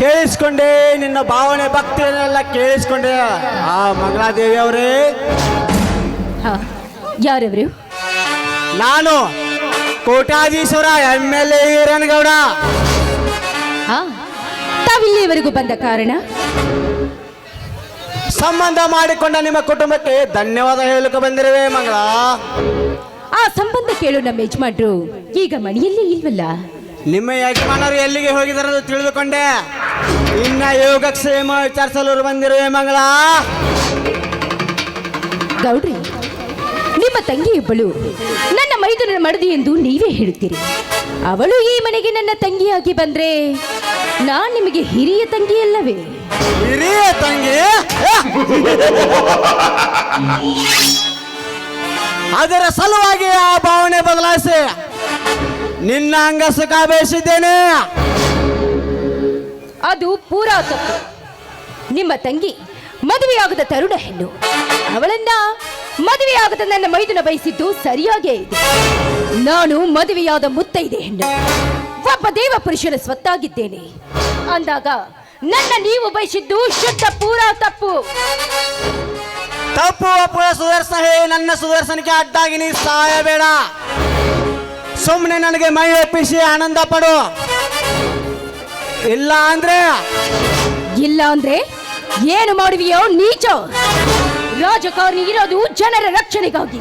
ಕೇಳಿಸ್ಕೊಂಡೆ ನಿನ್ನ ಭಾವನೆ ಭಕ್ತಿಯನ್ನೆಲ್ಲ ಕೇಳಿಸ್ಕೊಂಡೆ. ಆ ಮಂಗಳಾದೇವಿ ಅವರೇ. ಯಾರ್ಯವ್ರಿ ಯಾರವರು? ನಾನು ಕೋಟಾಧೀಶ್ವರ ಎಂ ಎಲ್ ಎ ಈರನಗೌಡ. ಹಾ ತಾವಿಲ್ಲಿಯವರೆಗೂ ಬಂದ ಕಾರಣ? ಸಂಬಂಧ ಮಾಡಿಕೊಂಡ ನಿಮ್ಮ ಕುಟುಂಬಕ್ಕೆ ಧನ್ಯವಾದ ಹೇಳಕ್ಕೆ ಬಂದಿರುವೆ ಮಂಗಳ. ಆ ಸಂಬಂಧ ಕೇಳು ನಮ್ಮ ಯಜಮಾನ್ರು. ಈಗ ಮನೆಯಲ್ಲಿ ಇಲ್ವಲ್ಲ? ನಿಮ್ಮ ಯಜಮಾನರು ಎಲ್ಲಿಗೆ ಹೋಗಿದಾರದು ತಿಳಿದುಕೊಂಡೆ. ಇನ್ನ ಯೋಗಕ್ಷೇಮ ವಿಚಾರಿಸಲು ಬಂದಿರುವ ಮಂಗಳ? ಗೌಡ್ರಿ ನಿಮ್ಮ ತಂಗಿಯೊಬ್ಬಳು ನನ್ನ ಮೈದನ ಮಡದಿ ಎಂದು ನೀವೇ ಹೇಳುತ್ತೀರಿ. ಅವಳು ಈ ಮನೆಗೆ ನನ್ನ ತಂಗಿಯಾಗಿ ಬಂದ್ರೆ ನಾನ್ ನಿಮಗೆ ಹಿರಿಯ ತಂಗಿಯಲ್ಲವೇ? ಹಿರಿಯ ತಂಗಿ? ಅದರ ಸಲುವಾಗಿ ಆ ಭಾವನೆ ಬದಲಾಯಿಸಿ ನಿನ್ನ ಅಂಗ ಸುಖ ಬಯಸಿದ್ದೇನೆ ಅದು ಪೂರಾ ತಪ್ಪು. ನಿಮ್ಮ ತಂಗಿ ಮದುವೆಯಾಗದ ತರುಣ ಹೆಣ್ಣು. ಅವಳನ್ನ ಮದುವೆಯಾಗದ ನನ್ನ ಮೈದುನ ಬಯಸಿದ್ದು ಸರಿಯಾಗೇ ಇದೆ. ನಾನು ಮದುವೆಯಾದ ಮುತ್ತೈದೆ ಹೆಣ್ಣು. ಒಬ್ಬ ದೇವ ಪುರುಷನ ಸ್ವತ್ತಾಗಿದ್ದೇನೆ. ಅಂದಾಗ ನನ್ನ ನೀವು ಬಯಸಿದ್ದು ಶುದ್ಧ ಪೂರಾ ತಪ್ಪು. ತಪ್ಪು ಒಪ್ಪುವ ಸುದರ್ಶನ ಹೇ ನನ್ನ ಸುದರ್ಶನಕ್ಕೆ ಅಡ್ಡಾಗಿ ನೀ ಸಾಯಬೇಡ. ಸುಮ್ಮನೆ ನನಗೆ ಮೈ ಒಪ್ಪಿಸಿ ಆನಂದ ಪಡು. ಇಲ್ಲ ಅಂದ್ರೆ? ಇಲ್ಲ ಅಂದ್ರೆ ಏನು ಮಾಡುವಿಯೋ ನೀಚ? ರಾಜಕಾರಣಿ ಇರೋದು ಜನರ ರಕ್ಷಣೆಗಾಗಿ.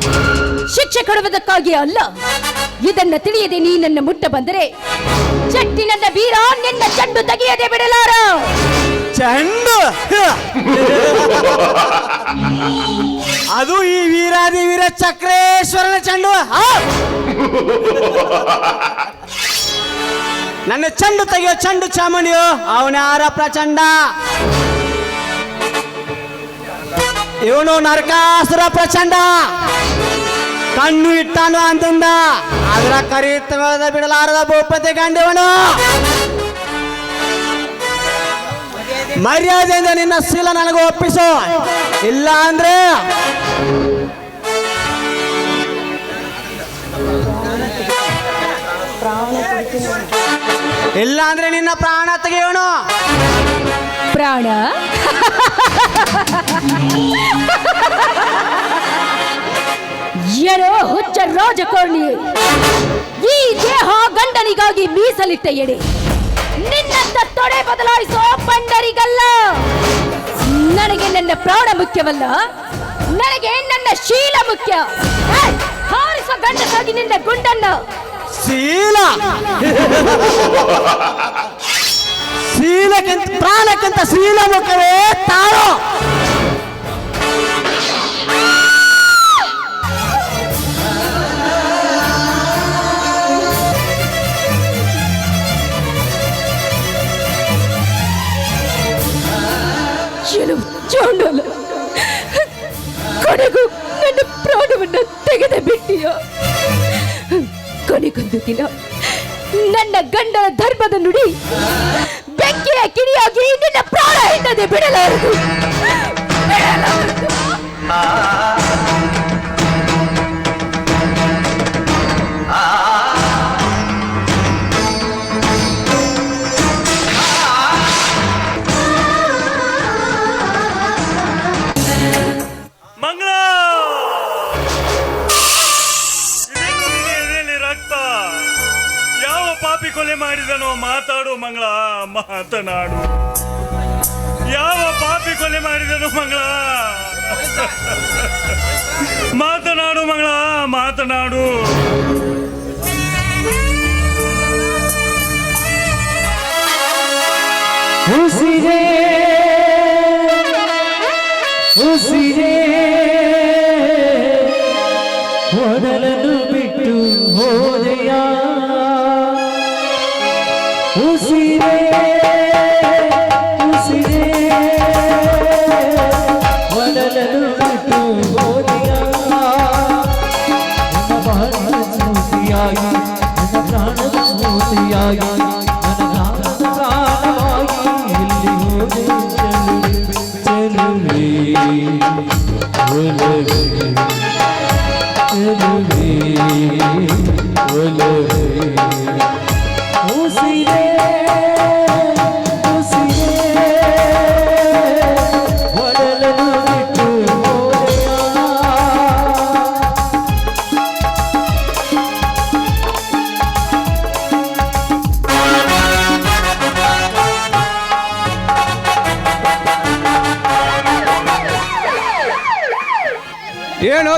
ಶಿಕ್ಷೆ ಕೊಡುವುದಕ್ಕಾಗಿ ಅಲ್ಲ. ಇದನ್ನ ತಿಳಿಯದೆ ನೀ ನನ್ನ ಮುಟ್ಟ ಬಂದರೆ ಚಟ್ಟಿ ನನ್ನ ವೀರ ನಿನ್ನ ಚೆಂಡು ತೆಗೆಯದೆ ಬಿಡಲಾರ. ಚೆಂಡು? ಅದು ಈ ವೀರಾದಿ ವೀರ ಚಕ್ರೇಶ್ವರನ ಚೆಂಡು! ನನ್ನ ಚಂಡು ತೆಗೆಯೋ ಚಂಡು ಚಾಮಣಿಯೋ ಅವನ ಆರ ಪ್ರಚಂಡ? ಇವನು ನರಕಾಸುರ ಪ್ರಚಂಡ. ಕಣ್ಣು ಇಟ್ಟಾನು ಅಂತಂದ ಅದರ ಕರೀತ ಬಿಡಲಾರದ ಭೂಪತಿ ಕಂಡಿವನು. ಮರ್ಯಾದೆಯಿಂದ ನಿನ್ನ ಶೀಲ ನನಗೆ ಒಪ್ಪಿಸು. ಇಲ್ಲ ಅಂದ್ರೆ ಇಲ್ಲ ಅಂದ್ರೆ ನಿನ್ನ ಪ್ರಾಣ ತೆಗೆಯೋಣ. ಪ್ರಾಣ? ಏನೋ ಹುಚ್ಚ ರಾಜಕಾರಣಿ. ಈ ದೇಹ ಗಂಡನಿಗಾಗಿ ಮೀಸಲಿಟ್ಟ ಎಡೆ. ನಿನ್ನಂತ ತೊಡೆ ಬದಲಾಯಿಸೋ ಪಂಡರಿಗಲ್ಲ. ನನಗೆ ನನ್ನ ಪ್ರಾಣ ಮುಖ್ಯವಲ್ಲ. ನನಗೆ ನನ್ನ ಶೀಲ ಮುಖ್ಯ. ಹಾರಿಸೋ ಗಂಡಸಾಗಿ ನಿನ್ನ ಗುಂಡನ್ನ. ಶೀಲ. ಪ್ರಾಣಕ್ಕಿಂತ ಶೀಲ ಮುಖವೇ ತಾಳು ಕೊನೆಗೂ ನನ್ನ ಪ್ರಾಣವನ್ನ ತೆಗೆದ ಬಿಟ್ಟಿಯೋ. ಕೊನೆಗೊಂದು ದಿನ ನನ್ನ ಗಂಡನ ಧರ್ಮದ ನುಡಿ ಬೆಂಕಿಯ ಕಿಡಿಯಾಗಿ ನಿನ್ನ ಪ್ರಾಣ ಹಿಂದದೆ ಬಿಡಲಾರದು ಬಿಡಲಾರದು. ಪಾಪಿ ಕೊಲೆ ಮಾಡಿದನೋ ಮಾತಾಡು ಮಂಗಳ, ಮಾತನಾಡು. ಯಾವ ಪಾಪಿ ಕೊಲೆ ಮಾಡಿದನು ಮಂಗಳ? ಮಾತನಾಡು ಮಂಗಳ, ಮಾತನಾಡು. ಉಸಿರೇ ಉಸಿರೇ ಉಸಿರೇ ಮೊದಲನ್ನು ಬಿಟ್ಟು ಹೋದೆಯ ನನ್ನ ಬಾಳ ಸ್ಮೃತಿಯಾಗಿ ನನ್ನ ಪ್ರಾಣದ ಸ್ಮೃತಿಯಾಗಿ ನನ್ನ ಪ್ರಾಣದ ಪ್ರಾಣವಾಗಿ ಇಲ್ಲಿ ಹೋದೆ ಚೆಲುವೆ ಒಲವೇ ಚೆಲುವೆ ಒಲವೇ ಉಸಿರೇ ಉಸಿರೇ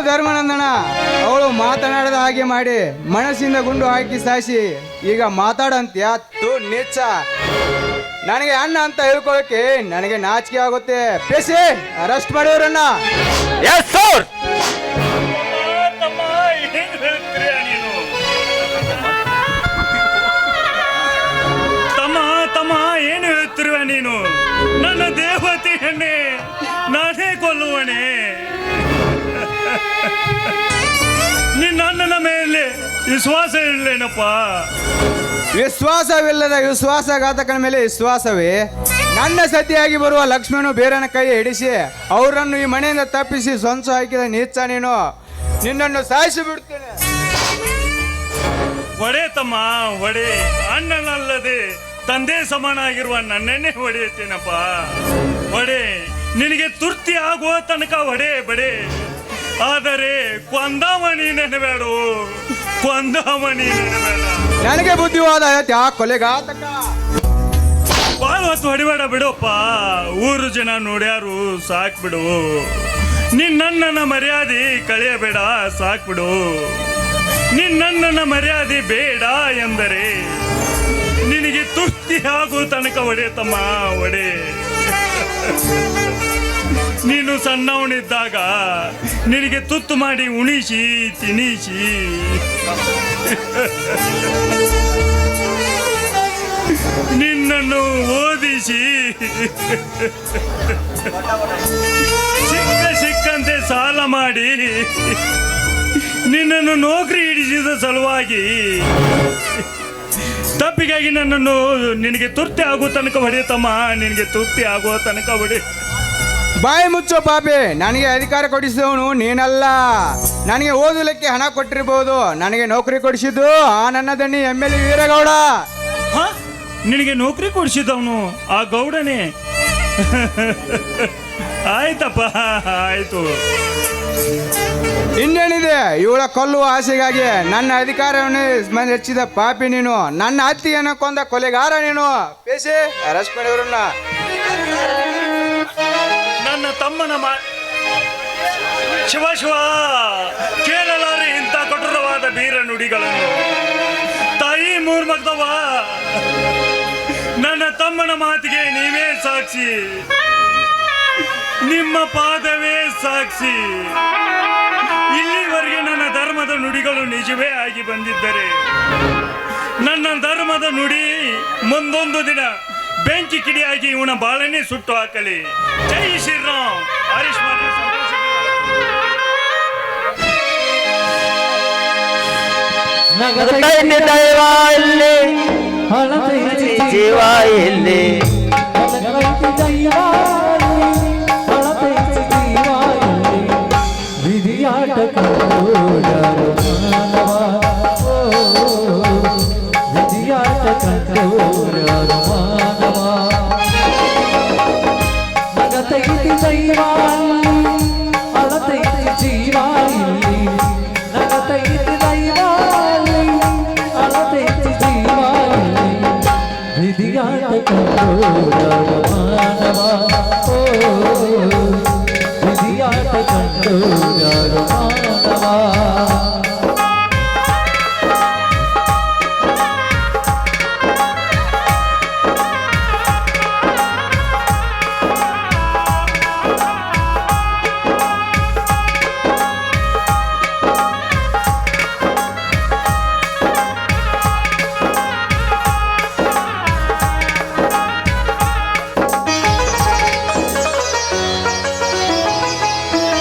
ಧರ್ಮನಂದನ ಅವಳು ಮಾತನಾಡದ ಹಾಗೆ ಮಾಡಿ ಮನಸ್ಸಿಂದ ಗುಂಡು ಹಾಕಿ ಸಾಯಿಸಿ ಈಗ ಮಾತಾಡಂತ್ಯ. ತು ನೀಚ. ನನಗೆ ಅಣ್ಣ ಅಂತ ಹೇಳ್ಕೊಳಕ್ಕೆ ನನಗೆ ನಾಚಿಕೆ ಆಗುತ್ತೆ. ಪೇಸಿ ಅರೆಸ್ಟ್ ಮಾಡಿವ್ರನ್ನ ಎಸ್ ಸರ್ ತಮ್ಮ ತಮ್ಮ ಏನು ಹೇಳ್ತಿರುವ ನೀನು? ನನ್ನ ದೇವತೆ ಹೆಣ್ಣೆ ನಾನೇ ಕೊಲ್ಲುವಣೆ ವಿಶ್ವಾಸ ಇರಲೇನಪ್ಪ ವಿಶ್ವಾಸವಿಲ್ಲದ ವಿಶ್ವಾಸಘಾತಕನ ಮೇಲೆ ವಿಶ್ವಾಸವೇ? ನನ್ನ ಸತಿಯಾಗಿ ಬರುವ ಲಕ್ಷ್ಮಣನು ಬೇರನ ಕೈ ಹಿಡಿಸಿ ಅವರನ್ನು ಈ ಮನೆಯಿಂದ ತಪ್ಪಿಸಿ ಸೊಂಚು ಹಾಕಿದ ನೀಚ ನೀನು. ನಿನ್ನನ್ನು ಸಾಯಿಸಿ ಬಿಡ್ತೇನೆ. ಒಡೆ ತಮ್ಮ ಒಡೆ. ಅಣ್ಣನಲ್ಲದೆ ತಂದೆ ಸಮಾನ ಆಗಿರುವ ನನ್ನೆನ್ನೇ ಹೊಡೆಯುತ್ತೇನಪ್ಪ? ಒಡೆ. ನಿನಗೆ ತುರ್ತಿ ಆಗುವ ತನಕ ಒಡೆ ಬಡೆ. ಆದರೆ ಕೊಂದಾಮಣಿ ನೆನಬೇಡು. ಕೊಂದಾಮಣಿ ನನಗೆ ಬುದ್ಧಿವಾದ ಐತೆ ಆ ಕೊಲೆಘಾತಕ. ಬಾಳ ಹೊತ್ತು ಹೊಡಿಬೇಡ ಬಿಡಪ್ಪ. ಊರು ಜನ ನೋಡ್ಯಾರು ಸಾಕ್ ಬಿಡು. ನಿನ್ನಣ್ಣನ ಮರ್ಯಾದೆ ಕಳೆಯಬೇಡ ಸಾಕ್ ಬಿಡು. ನಿನ್ನಣ್ಣನ ಮರ್ಯಾದೆ ಬೇಡ ಎಂದರೆ ನಿನಗೆ ತುಷ್ಟಿ ಹಾಗೂ ತನಕ ಒಡೆಯತಮ್ಮ ಒಡೆ ನೀನು ಸಣ್ಣವನಿದ್ದಾಗ ನಿನಗೆ ತುತ್ತು ಮಾಡಿ ಉಣಿಸಿ, ತಿನಿಸಿ. ನಿನ್ನನ್ನು ಓದಿಸಿ. ಸಿಕ್ಕ ಸಿಕ್ಕಂತೆ ಸಾಲ ಮಾಡಿ. ನಿನ್ನನ್ನು ನೌಕರಿ ಹಿಡಿಸಿದ ಸಲುವಾಗಿ ತಪ್ಪಿಗಾಗಿ ನನ್ನನ್ನು ನಿನಗೆ ತುರ್ತಿ ಆಗುವ ತನಕ ಹೊಡೆಯತಮ್ಮ ನಿನಗೆ ತುರ್ತಿ ಆಗುವ ತನಕ ಹೊಡೆ ಬಾಯಿ ಮುಚ್ಚೋ ಪಾಪಿ. ನನಗೆ ಅಧಿಕಾರ ಕೊಡಿಸಿದವನು ನೀನಲ್ಲ. ನನಗೆ ಓದಲಿಕ್ಕೆ ಹಣ ಕೊಟ್ಟಿರ್ಬೋದು. ನನಗೆ ನೌಕರಿ ಕೊಡಿಸಿದ್ದು ಆ ನನ್ನ ದಣ್ಣಿ ಎಂ ಎಲ್ ಎ ವೀರಗೌಡ. ಹ? ನಿನಗೆ ನೌಕರಿ ಕೊಡಿಸಿದವನು ಆ ಗೌಡನೇ? ಆಯ್ತಪ್ಪ ಆಯ್ತು. ಇನ್ನೇನಿದೆ? ಇವಳ ಕೊಲ್ಲುವ ಆಸೆಗಾಗಿ ನನ್ನ ಅಧಿಕಾರವನ್ನು ಮ- ಹೆಚ್ಚಿದ ಪಾಪಿ ನೀನು. ನನ್ನ ಅತ್ತಿಗೆಯನ್ನು ಕೊಂದ ಕೊಲೆಗಾರ ನೀನು. ಪೇಸಿ ಅರೆಸ್ಟ್ ಶಿವ ಶಿವ ಕೇಳಲಾರೆ ಇಂಥ ಕಠೋರವಾದ ಬೀರ ನುಡಿಗಳನ್ನು ತಾಯಿ ಮೂರ್ಮಗ್ದವ ನನ್ನ ತಮ್ಮನ ಮಾತಿಗೆ ನೀವೇ ಸಾಕ್ಷಿ. ನಿಮ್ಮ ಪಾದವೇ ಸಾಕ್ಷಿ. ಇಲ್ಲಿವರೆಗೆ ನನ್ನ ಧರ್ಮದ ನುಡಿಗಳು ನಿಜವೇ ಆಗಿ ಬಂದಿದ್ದರೆ, ನನ್ನ ಧರ್ಮದ ನುಡಿ ಮುಂದೊಂದು ದಿನ ಬೆಂಕಿ ಕಿಡಿಯಾಗಿ ಇವನ ಬಾಳನೆ ಸುಟ್ಟು ಹಾಕಲಿ. ಜೈ ಶ್ರೀರಾಮ್, ಹರೀಶ್ ನಗದೈತಿ ದೈವ ಇಲ್ಲಿ ಹಳದೈತಿ ಜೀವ ಇಲ್ಲಿ ನಗದೈತಿ ದೈವಾಲಿ, ಹಳದೈತಿ ಜೀವಾಲಿ. ವಿಧಿಯಾಟ ಕಂಡೋಡರು ಮಾನವ.